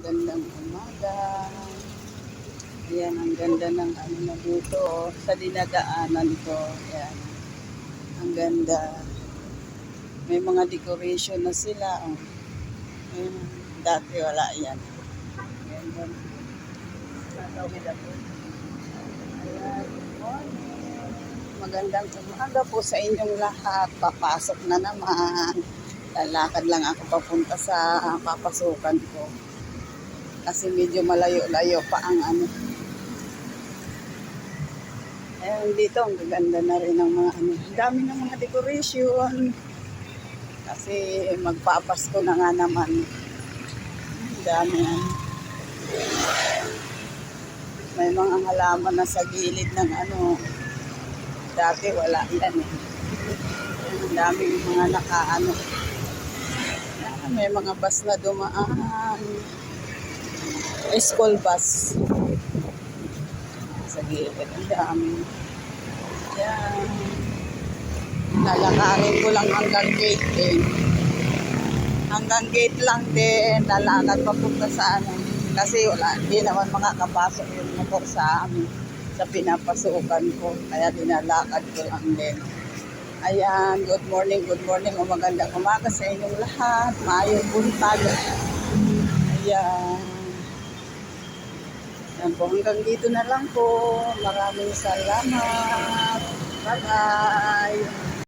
Magandang umaga. Ayan, ang ganda ng ano na dito, oh, sa dinadaanan ko. Ayan. Ang ganda. May mga decoration na sila. Oh. Ayan. Dati wala yan. Ayan. Magandang umaga po sa inyong lahat. Papasok na naman. Lalakad lang ako papunta sa papasukan ko. Kasi medyo malayo-layo pa ang ano. Ayun, dito ang gaganda na rin ng mga ano. Dami ng mga decoration. Kasi magpapasko na nga naman. Ang dami ano. May mga halaman na sa gilid ng ano. Dati wala yan eh. Ang dami mga nakaano. May mga bus na dumaan. School bus. Sa gilid. Ang dami. Yan. Lalakarin ko lang hanggang gate din. Hanggang gate lang din. Lalakad papunta sa ano. Kasi wala, hindi naman makakapasok yung motor sa amin sa pinapasukan ko. Kaya dinalakad ko lang din. Ayan, good morning, good morning. O magandang umaga sa inyong lahat. Maayong buntag. Ayan. Ayan po, hanggang dito na lang po. Maraming salamat. Bye-bye.